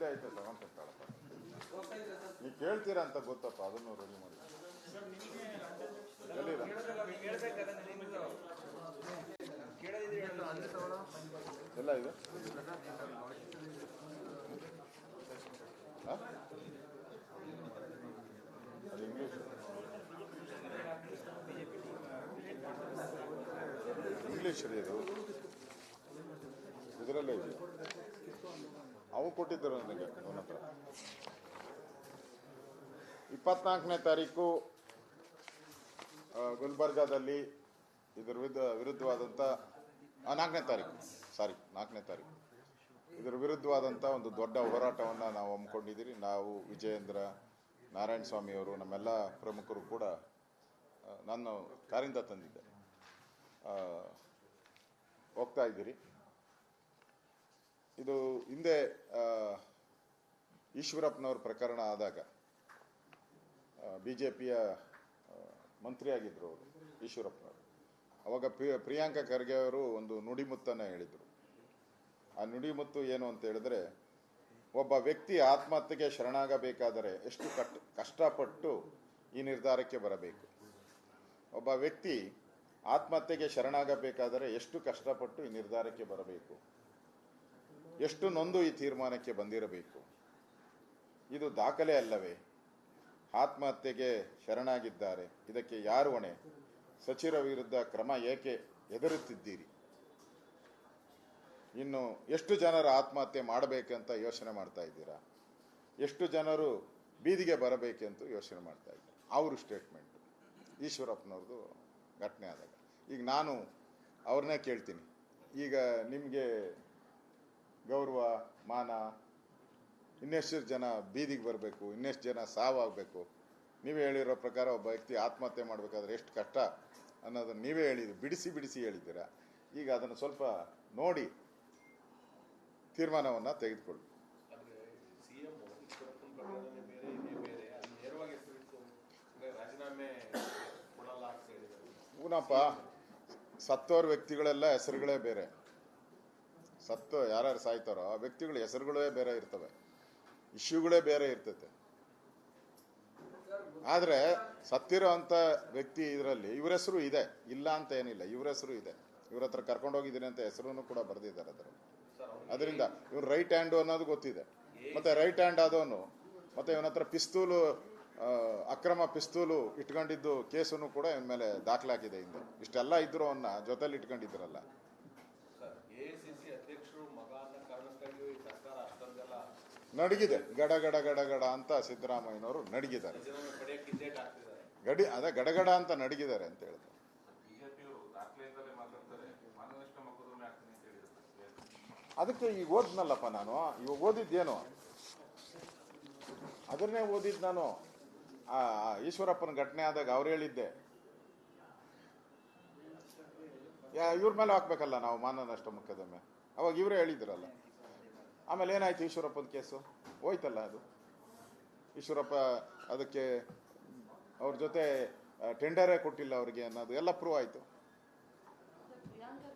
ಇಲ್ಲೇ ಐತೆ ತಗೊಂತಿರ್ತಾಳಪ್ಪ ನೀವು ಕೇಳ್ತೀರಾ ಅಂತ ಗೊತ್ತಪ್ಪ, ಅದನ್ನು ರೆಡಿ ಮಾಡಿ. ಎಲ್ಲ ಇದೆ? ಅದು ಇಂಗ್ಲೀಷ್ ಇಂಗ್ಲೀಷ್ ರೀ ಇದು ಇದರಲ್ಲೇ ಇದೆ. ಅವು ಕೊಟ್ಟಿದ್ದರು ನನಗೆ ಇಪ್ಪತ್ನಾಲ್ಕನೇ ತಾರೀಕು ಗುಲ್ಬರ್ಗಾದಲ್ಲಿ ಇದರ ವಿರುದ್ಧ ವಿರುದ್ಧವಾದಂಥ ನಾಲ್ಕನೇ ತಾರೀಕು, ಸಾರಿ, ನಾಲ್ಕನೇ ತಾರೀಕು. ಇದರ ವಿರುದ್ಧವಾದಂಥ ಒಂದು ದೊಡ್ಡ ಹೋರಾಟವನ್ನು ನಾವು ಹಮ್ಮಿಕೊಂಡಿದ್ದೀರಿ. ನಾವು ವಿಜಯೇಂದ್ರ ನಾರಾಯಣ ಸ್ವಾಮಿಯವರು ನಮ್ಮೆಲ್ಲ ಪ್ರಮುಖರು ಕೂಡ ನಾನು ಕಾರಿಂದ ತಂದಿದ್ದೆ ಹೋಗ್ತಾ ಇದ್ದೀರಿ. ಇದು ಹಿಂದೆ ಈಶ್ವರಪ್ಪನವ್ರ ಪ್ರಕರಣ ಆದಾಗ ಬಿ ಜೆ ಪಿಯ ಮಂತ್ರಿಯಾಗಿದ್ದರು ಅವರು, ಈಶ್ವರಪ್ಪನವರು. ಅವಾಗ ಪ್ರಿಯ ಪ್ರಿಯಾಂಕಾ ಖರ್ಗೆ ಅವರು ಒಂದು ನುಡಿಮುತ್ತನ್ನು ಹೇಳಿದರು. ಆ ನುಡಿಮುತ್ತು ಏನು ಅಂತ ಹೇಳಿದ್ರೆ, ಒಬ್ಬ ವ್ಯಕ್ತಿ ಆತ್ಮಹತ್ಯೆಗೆ ಶರಣಾಗಬೇಕಾದರೆ ಎಷ್ಟು ಕಟ್, ಕಷ್ಟಪಟ್ಟು ಈ ನಿರ್ಧಾರಕ್ಕೆ ಬರಬೇಕು. ಒಬ್ಬ ವ್ಯಕ್ತಿ ಆತ್ಮಹತ್ಯೆಗೆ ಶರಣಾಗಬೇಕಾದರೆ ಎಷ್ಟು ಕಷ್ಟಪಟ್ಟು ಈ ನಿರ್ಧಾರಕ್ಕೆ ಬರಬೇಕು. ಎಷ್ಟು ನೊಂದು ಈ ತೀರ್ಮಾನಕ್ಕೆ ಬಂದಿರಬೇಕು? ಇದು ದಾಖಲೆ ಅಲ್ಲವೇ? ಆತ್ಮಹತ್ಯೆಗೆ ಶರಣಾಗಿದ್ದಾರೆ. ಇದಕ್ಕೆ ಯಾರು ಹೊಣೆ? ಸಚಿವರ ವಿರುದ್ಧ ಕ್ರಮ ಏಕೆ ಎದುರುತ್ತಿದ್ದೀರಿ ಇನ್ನು ಎಷ್ಟು ಜನರ ಆತ್ಮಹತ್ಯೆ ಮಾಡಬೇಕಂತ ಯೋಚನೆ ಮಾಡ್ತಾ ಇದ್ದೀರಾ? ಎಷ್ಟು ಜನರು ಬೀದಿಗೆ ಬರಬೇಕೆಂತ ಯೋಚನೆ ಮಾಡ್ತಾ ಇದ್ದಾರೆ? ಅವರು ಸ್ಟೇಟ್ಮೆಂಟ್. ಈಶ್ವರಪ್ಪನವ್ರದ್ದು ಘಟನೆ ಆದಾಗ. ಈಗ ನಾನು ಅವ್ರನ್ನೇ ಕೇಳ್ತೀನಿ. ಈಗ ನಿಮಗೆ ಗೌರವ ಮಾನ ಇನ್ನೆಷ್ಟು ಜನ ಬೀದಿಗೆ ಬರಬೇಕು ಇನ್ನೆಷ್ಟು ಜನ ಸಾವಾಗಬೇಕು ನೀವೇ ಹೇಳಿರೋ ಪ್ರಕಾರ ಒಬ್ಬ ವ್ಯಕ್ತಿ ಆತ್ಮಹತ್ಯೆ ಮಾಡಬೇಕಾದ್ರೆ ಎಷ್ಟು ಕಷ್ಟ ಅನ್ನೋದನ್ನು ನೀವೇ ಹೇಳಿದ್ರಿ ಬಿಡಿಸಿ ಬಿಡಿಸಿ ಹೇಳಿದ್ದೀರಾ? ಈಗ ಅದನ್ನು ಸ್ವಲ್ಪ ನೋಡಿ ತೀರ್ಮಾನವನ್ನು ತೆಗೆದುಕೊಳ್ಳಿ. ಊನಪ್ಪ ಸತ್ತೋರ್ ವ್ಯಕ್ತಿಗಳೆಲ್ಲ ಹೆಸರುಗಳೇ ಬೇರೆ. ಸತ್ತು ಯಾರ್ಯಾರು ಸಾಯ್ತಾರೋ ಆ ವ್ಯಕ್ತಿಗಳ ಹೆಸರುಗಳೇ ಬೇರೆ ಇರ್ತವೆ. ಇಶ್ಯೂಗಳೇ ಬೇರೆ ಇರ್ತೈತೆ. ಆದ್ರೆ ಸತ್ತಿರೋ ಅಂತ ವ್ಯಕ್ತಿ ಇದರಲ್ಲಿ ಇವ್ರ ಹೆಸರು ಇದೆ, ಇಲ್ಲ ಅಂತ ಏನಿಲ್ಲ, ಇವ್ರ ಹೆಸರು ಇದೆ. ಇವ್ರ ಹತ್ರ ಕರ್ಕೊಂಡು ಹೋಗಿದ್ದೀನಿ ಅಂತ ಹೆಸರು ಕೂಡ ಬರೆದಿದ್ದಾರೆ ಅದರಲ್ಲಿ. ಅದರಿಂದ ಇವ್ರು ರೈಟ್ ಹ್ಯಾಂಡು ಅನ್ನೋದು ಗೊತ್ತಿದೆ. ಮತ್ತೆ ರೈಟ್ ಹ್ಯಾಂಡ್ ಆದವನು, ಮತ್ತೆ ಇವನ ಹತ್ರ ಪಿಸ್ತೂಲು ಅಕ್ರಮ ಪಿಸ್ತೂಲು ಇಟ್ಕೊಂಡಿದ್ದು ಕೇಸನ್ನು ಕೂಡ ಇವನ ಮೇಲೆ ದಾಖಲಾಗಿದೆ ಹಿಂದೆ. ಇಷ್ಟೆಲ್ಲ ಇದ್ರು ಅವನ್ನ ಜೊತೆಲಿ ಇಟ್ಕೊಂಡಿದ್ರಲ್ಲ. ನಡಗಿದೆ. ಗಡ ಗಡ ಗಡ ಗಡ ಅಂತ ಸಿದ್ದರಾಮಯ್ಯನವರು ನಡಗಿದ್ದಾರೆ ಗಡಿ, ಅದ ಗಡಗಡ ಅಂತ ನಡಗಿದ್ದಾರೆ ಅಂತ ಹೇಳಿದ್ರು. ಅದಕ್ಕೆ ಈಗ ಓದ್ನಲ್ಲಪ್ಪ ನಾನು. ಇವಾಗ ಓದಿದ್ದೇನು? ಅದನ್ನೇ ಓದಿದ್ ನಾನು. ಆ ಈಶ್ವರಪ್ಪನ ಘಟನೆ ಆದಾಗ ಅವ್ರು ಹೇಳಿದ್ದೆ. ಯಾ, ಇವ್ರ ಮೇಲೆ ಹಾಕ್ಬೇಕಲ್ಲ ನಾವು ಮಾನನಷ್ಟ ಅವಾಗ ಇವರೇ ಹೇಳಿದ್ರಲ್ಲ. ಆಮೇಲೆ ಏನಾಯ್ತು ಈಶ್ವರಪ್ಪನ ಕೇಸು? ಹೋಯ್ತಲ್ಲ ಅದು. ಈಶ್ವರಪ್ಪ ಅದಕ್ಕೆ ಅವ್ರ ಜೊತೆ ಟೆಂಡರೇ ಕೊಟ್ಟಿಲ್ಲ ಅವ್ರಿಗೆ ಅನ್ನೋದು ಎಲ್ಲ ಪ್ರೂವ್ ಆಯ್ತು.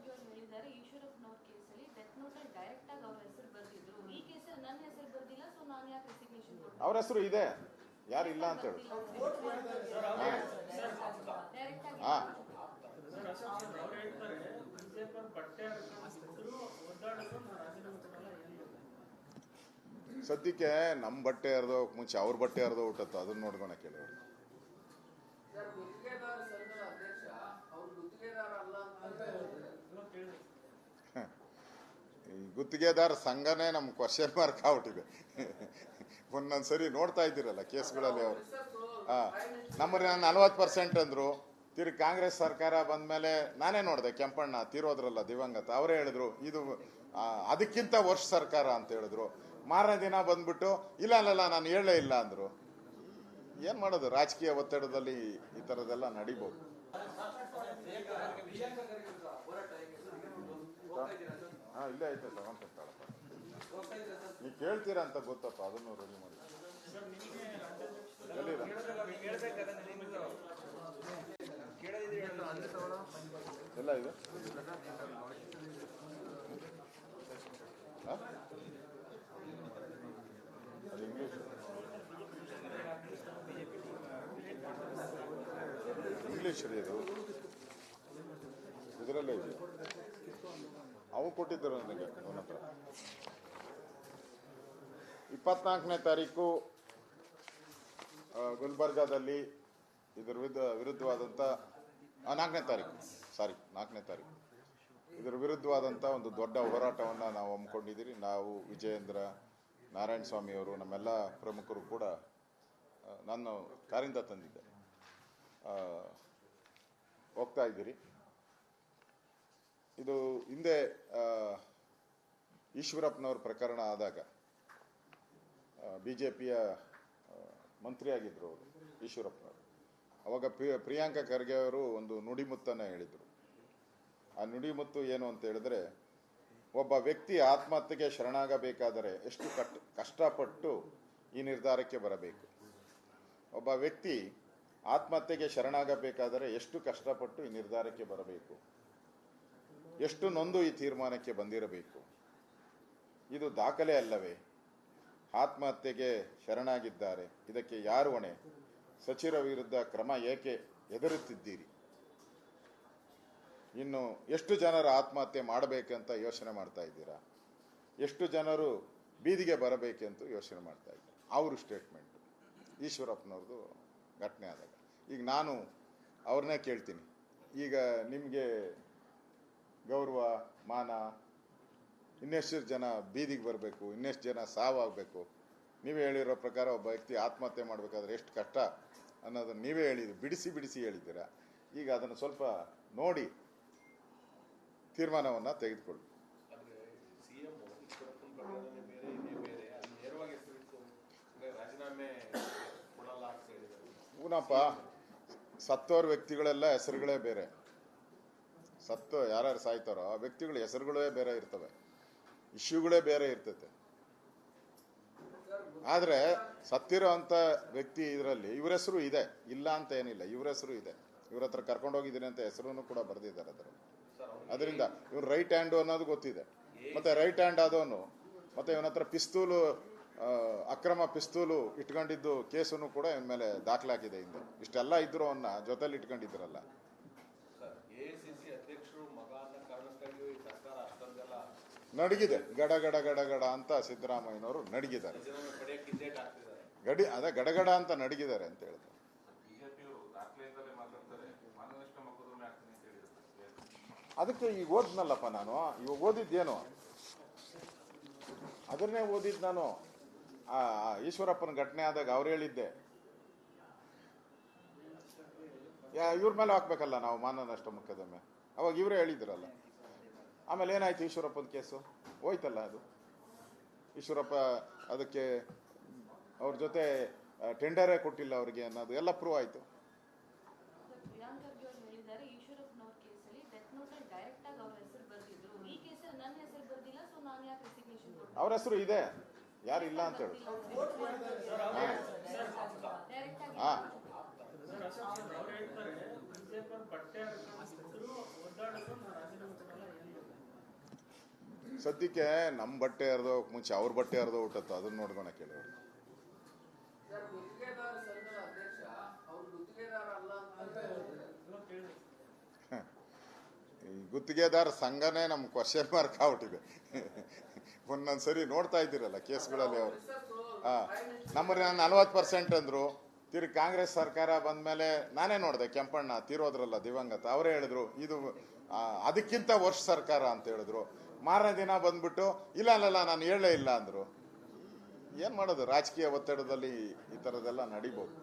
ಅವರು ಹೇಳಿದ್ದಾರೆ ಕೇಸಲ್ಲಿ ಡೆತ್ ನೋಟ್ ಅಲ್ಲಿ ಡೈರೆಕ್ಟ್ ಆಗಿ ಅವ್ರ ಹೆಸರು ಬರ್ದಿದ್ರು. ಈ ಕೇಸಲ್ಲಿ ನನ್ನ ಹೆಸರು ಬರ್ದಿಲ್ಲ ಸೊ ನಾನು ಯಾಕೆ ರೆಸಿಗ್ನೇಷನ್ ಕೊಡ್ತೀನಿ ಹೆಸರು ಇದೆ. ಯಾರು ಇಲ್ಲ ಅಂತ ಹೇಳಿ. ಹಾ. ಬಟ್ಟೆ ಸದ್ಯಕ್ಕೆ ನಮ್ಮ ಬಟ್ಟೆ ಹರಿದೋ ಮುಂಚೆ ಅವ್ರ ಬಟ್ಟೆ ಹರಿದೋ ಹುಟ್ಟತ್ತು ಅದನ್ನ ನೋಡ್ಕೊಳ ಕೇಳೋರು ಈ ಗುತ್ತಿಗೆದಾರ ಸಂಘನೇ ನಮ್ಮ ಕ್ವಶನ್ ಮಾರ್ಕ್ ಆಗ್ಬಿಟ್ಟಿದೆ. ಒಂದೊಂದ್ಸರಿ ನೋಡ್ತಾ ಇದ್ದೀರಲ್ಲ ಕೇಸ್ಗಳಲ್ಲಿ ಅವರು. ಹಾ. ನಾನು ನಲ್ವತ್ತು ಪರ್ಸೆಂಟ್ ಅಂದ್ರು. ತಿರ್ ಕಾಂಗ್ರೆಸ್ ಸರ್ಕಾರ ಬಂದ್ಮೇಲೆ ನಾನೇ ನೋಡಿದೆ ಕೆಂಪಣ್ಣ ತೀರೋದ್ರಲ್ಲ ದಿವಂಗತ ಅವರೇ ಹೇಳಿದ್ರು ಇದು ಅದಕ್ಕಿಂತ ವರ್ಷ ಸರ್ಕಾರ ಅಂತ ಹೇಳಿದ್ರು. ಮಾರನೇ ದಿನ ಬಂದ್ಬಿಟ್ಟು, ಇಲ್ಲ ಅಲ್ಲಲ್ಲ ನಾನು ಹೇಳಲೇ ಇಲ್ಲ ಅಂದ್ರು. ಏನು ಮಾಡೋದು? ರಾಜಕೀಯ ಒತ್ತಡದಲ್ಲಿ ಈ ತರದೆಲ್ಲ ನಡಿಬೋದು. ಹಾಂ, ಇಲ್ಲೇ ಐತೆ ನೀವು ಕೇಳ್ತೀರಾ ಅಂತ ಗೊತ್ತಪ್ಪ, ಅದನ್ನು ರೆಡಿ ಮಾಡಿ. ಎಲ್ಲ ಇದೆ? ಇದು ಇದರಲ್ಲೇ ಇದೆ. ಅವು ಕೊಟ್ಟಿದ್ದರು ನನಗೆ ಇಪ್ಪತ್ನಾಲ್ಕನೇ ತಾರೀಕು ಗುಲ್ಬರ್ಗಾದಲ್ಲಿ ಇದರ ವಿರುದ್ಧ ವಿರುದ್ಧವಾದಂಥ ನಾಲ್ಕನೇ ತಾರೀಕು ಸಾರಿ ನಾಲ್ಕನೇ ತಾರೀಕು. ಇದರ ವಿರುದ್ಧವಾದಂಥ ಒಂದು ದೊಡ್ಡ ಹೋರಾಟವನ್ನು ನಾವು ಹಮ್ಮಿಕೊಂಡಿದ್ದೀರಿ. ನಾವು ವಿಜಯೇಂದ್ರ ನಾರಾಯಣ ಸ್ವಾಮಿಯವರು ನಮ್ಮೆಲ್ಲ ಪ್ರಮುಖರು ಕೂಡ ನಾನು ಕಾರಿಂದ ತಂದಿದ್ದೆ ಹೋಗ್ತಾ ಇದ್ದೀರಿ. ಇದು ಹಿಂದೆ ಈಶ್ವರಪ್ಪನವ್ರ ಪ್ರಕರಣ ಆದಾಗ ಬಿ ಜೆ ಪಿಯ ಮಂತ್ರಿಯಾಗಿದ್ದರು ಅವರು, ಈಶ್ವರಪ್ಪನವರು. ಅವಾಗ ಪ್ರಿಯ ಪ್ರಿಯಾಂಕಾ ಖರ್ಗೆ ಅವರು ಒಂದು ನುಡಿಮುತ್ತನ್ನು ಹೇಳಿದರು. ಆ ನುಡಿಮುತ್ತು ಏನು ಅಂತ ಹೇಳಿದ್ರೆ ಒಬ್ಬ ವ್ಯಕ್ತಿ ಆತ್ಮಹತ್ಯೆಗೆ ಶರಣಾಗಬೇಕಾದರೆ ಎಷ್ಟು ಕಟ್, ಕಷ್ಟಪಟ್ಟು ಈ ನಿರ್ಧಾರಕ್ಕೆ ಬರಬೇಕು? ಒಬ್ಬ ವ್ಯಕ್ತಿ ಆತ್ಮಹತ್ಯೆಗೆ ಶರಣಾಗಬೇಕಾದರೆ ಎಷ್ಟು ಕಷ್ಟಪಟ್ಟು ಈ ನಿರ್ಧಾರಕ್ಕೆ ಬರಬೇಕು? ಎಷ್ಟು ನೊಂದು ಈ ತೀರ್ಮಾನಕ್ಕೆ ಬಂದಿರಬೇಕು? ಇದು ದಾಖಲೆ ಅಲ್ಲವೇ? ಆತ್ಮಹತ್ಯೆಗೆ ಶರಣಾಗಿದ್ದಾರೆ. ಇದಕ್ಕೆ ಯಾರು ಹೊಣೆ? ಸಚಿವರ ವಿರುದ್ಧ ಕ್ರಮ ಏಕೆ ಎದುರುತ್ತಿದ್ದೀರಿ? ಇನ್ನು ಎಷ್ಟು ಜನರು ಆತ್ಮಹತ್ಯೆ ಮಾಡಬೇಕಂತ ಯೋಚನೆ ಮಾಡ್ತಾ ಇದ್ದೀರಾ? ಎಷ್ಟು ಜನರು ಬೀದಿಗೆ ಬರಬೇಕೆಂತ ಯೋಚನೆ ಮಾಡ್ತಾ ಇದ್ದಾರೆ? ಅವರು ಸ್ಟೇಟ್ಮೆಂಟ್ ಈಶ್ವರಪ್ಪನವ್ರದ್ದು ಘಟನೆ ಆದಾಗ. ಈಗ ನಾನು ಅವ್ರನ್ನೇ ಕೇಳ್ತೀನಿ. ಈಗ ನಿಮಗೆ ಗೌರವ, ಮಾನ, ಇನ್ನೆಷ್ಟು ಜನ ಬೀದಿಗೆ ಬರಬೇಕು, ಇನ್ನೆಷ್ಟು ಜನ ಸಾವಾಗಬೇಕು? ನೀವೇ ಹೇಳಿರೋ ಪ್ರಕಾರ ಒಬ್ಬ ವ್ಯಕ್ತಿ ಆತ್ಮಹತ್ಯೆ ಮಾಡಬೇಕಾದ್ರೆ ಎಷ್ಟು ಕಷ್ಟ ಅನ್ನೋದನ್ನು ನೀವೇ ಹೇಳಿದ್ರಿ ಬಿಡಿಸಿ ಬಿಡಿಸಿ ಹೇಳಿದ್ದೀರಾ? ಈಗ ಅದನ್ನು ಸ್ವಲ್ಪ ನೋಡಿ. ತೀರ್ಮಾನವನ್ನು ತೆಗೆದುಕೊಳ್ಳಿ. ಊನಪ್ಪ ಸತ್ತೋರ್ ವ್ಯಕ್ತಿಗಳೆಲ್ಲ ಹೆಸರುಗಳೇ ಬೇರೆ. ಸತ್ತು ಯಾರ್ಯಾರು ಸಾಯ್ತಾರೋ ಆ ವ್ಯಕ್ತಿಗಳ ಹೆಸರುಗಳೇ ಬೇರೆ ಇರ್ತವೆ. ಇಶ್ಯೂಗಳೇ ಬೇರೆ ಇರ್ತೈತೆ. ಆದ್ರೆ ಸತ್ತಿರೋ ವ್ಯಕ್ತಿ ಇದರಲ್ಲಿ ಇವ್ರ ಹೆಸರು ಇದೆ ಇಲ್ಲ ಅಂತ ಏನಿಲ್ಲ ಇವ್ರ ಹೆಸರು ಇದೆ. ಇವ್ರ ಹತ್ರ ಕರ್ಕೊಂಡು ಹೋಗಿದ್ದೀನಿ ಅಂತ ಹೆಸರು ಕೂಡ ಬರೆದಿದ್ದಾರೆ ಅದರಲ್ಲಿ. ಅದರಿಂದ ಇವನು ರೈಟ್ ಹ್ಯಾಂಡು ಅನ್ನೋದು ಗೊತ್ತಿದೆ. ಮತ್ತೆ ರೈಟ್ ಹ್ಯಾಂಡ್ ಆದವನು, ಮತ್ತೆ ಇವನ ಹತ್ರ ಪಿಸ್ತೂಲು ಅಕ್ರಮ ಪಿಸ್ತೂಲು ಇಟ್ಕೊಂಡಿದ್ದು ಕೇಸನ್ನು ಕೂಡ ಇವನ ಮೇಲೆ ದಾಖಲಾಗಿದೆ ಹಿಂದೆ. ಇಷ್ಟೆಲ್ಲ ಇದ್ರು ಅವನ್ನ ಜೊತೆಲಿ ಇಟ್ಕೊಂಡಿದ್ರಲ್ಲ. ನಡಗಿದೆ. ಗಡ ಗಡ ಗಡ ಗಡ ಅಂತ ಸಿದ್ದರಾಮಯ್ಯನವರು ನಡಗಿದ್ದಾರೆ. ಗಡಿ, ಅದೇ ಗಡಗಡ ಅಂತ ನಡಗಿದ್ದಾರೆ ಅಂತ ಹೇಳಿದ್ರು ಅದಕ್ಕೆ ಈಗ ಓದ್ನಲ್ಲಪ್ಪ ನಾನು. ಇವಾಗ ಓದಿದ್ದೇನು? ಅದನ್ನೇ ಓದಿದ್ದು ನಾನು. ಆ ಈಶ್ವರಪ್ಪನ ಘಟನೆ ಆದಾಗ ಅವ್ರು ಹೇಳಿದ್ದೆ. ಯಾ, ಇವ್ರ ಮೇಲೆ ಹಾಕ್ಬೇಕಲ್ಲ ನಾವು ಮಾನನಷ್ಟ ಮೊಕದ್ದಮೆ ಅವಾಗ ಇವರೇ ಹೇಳಿದ್ರಲ್ಲ. ಆಮೇಲೆ ಏನಾಯ್ತು ಈಶ್ವರಪ್ಪನ ಕೇಸು? ಹೋಯ್ತಲ್ಲ ಅದು. ಈಶ್ವರಪ್ಪ ಅದಕ್ಕೆ ಅವ್ರ ಜೊತೆ ಟೆಂಡರೇ ಕೊಟ್ಟಿಲ್ಲ ಅವ್ರಿಗೆ ಅನ್ನೋದು ಎಲ್ಲ ಪ್ರೂವ್ ಆಯ್ತು ಸರ್, ಪ್ರಿಯಾಂಕ್ ಖರ್ಗೆ ಅವರು ಹೇಳಿದ್ದಾರೆ ಈಶ್ವರಪ್ಪನವ್ರ ಕೇಸಲ್ಲಿ ಡೆತ್ ನೋಟಲ್ಲಿ ಡೈರೆಕ್ಟ್ ಆಗಿ ಅವ್ರ ಹೆಸರು ಬರ್ದಿದ್ರು ಈ ಕೇಸಲ್ಲಿ ನನ್ನ ಹೆಸರು ಬರ್ದಿಲ್ಲ ಸೊ ನಾನು ಯಾಕೆ ರೆಸಿಗ್ನೇಷನ್ ಕೊಡ್ತೀನಿ ಅವ್ರ ಹೆಸರು ಇದೆ. ಯಾರು ಇಲ್ಲ ಅಂತ ಹೇಳಿ. ಏನಿಲ್ಲ ಸದ್ಯಕ್ಕೆ ನಮ್ಮ ಬಟ್ಟೆ ಹರಿದೋ ಮುಂಚೆ ಅವ್ರ ಬಟ್ಟೆ ಹರಿದೋ ಹುಟ್ಟತ್ತ. ಅದನ್ನ ನೋಡ್ಕೊಳ ಈ ಗುತ್ತಿಗೆದಾರ ಸಂಘನೇ ನಮ್ ಕ್ವಶನ್ ಮಾರ್ಕ್ ಆಗ್ಬಿಟ್ಟಿದೆ. ಒಂದೊಂದ್ಸರಿ ನೋಡ್ತಾ ಇದ್ದೀರಲ್ಲ ಕೇಸ್ಗಳಲ್ಲಿ ಅವರು. ಹಾಂ ನಮ್ಮಲ್ಲಿ ನಲ್ವತ್ತು ಪರ್ಸೆಂಟ್ ಅಂದ್ರು ತಿರು ಕಾಂಗ್ರೆಸ್ ಸರ್ಕಾರ ಬಂದ ಮೇಲೆ ನಾನೇ ನೋಡಿದೆ ಕೆಂಪಣ್ಣ ತೀರೋದ್ರಲ್ಲ ದಿವಂಗತ, ಅವರೇ ಹೇಳಿದ್ರು, ಇದು ಅದಕ್ಕಿಂತ ವರ್ಷ ಸರ್ಕಾರ ಅಂತ ಹೇಳಿದ್ರು. ಮಾರನೇ ದಿನ ಬಂದ್ಬಿಟ್ಟು, ಇಲ್ಲ ಅಲ್ಲಲ್ಲ ನಾನು ಹೇಳೇ ಇಲ್ಲ ಅಂದ್ರು. ಏನು ಮಾಡೋದು, ರಾಜಕೀಯ ಒತ್ತಡದಲ್ಲಿ ಈ ಥರದ್ದೆಲ್ಲ ನಡಿಬೋದು.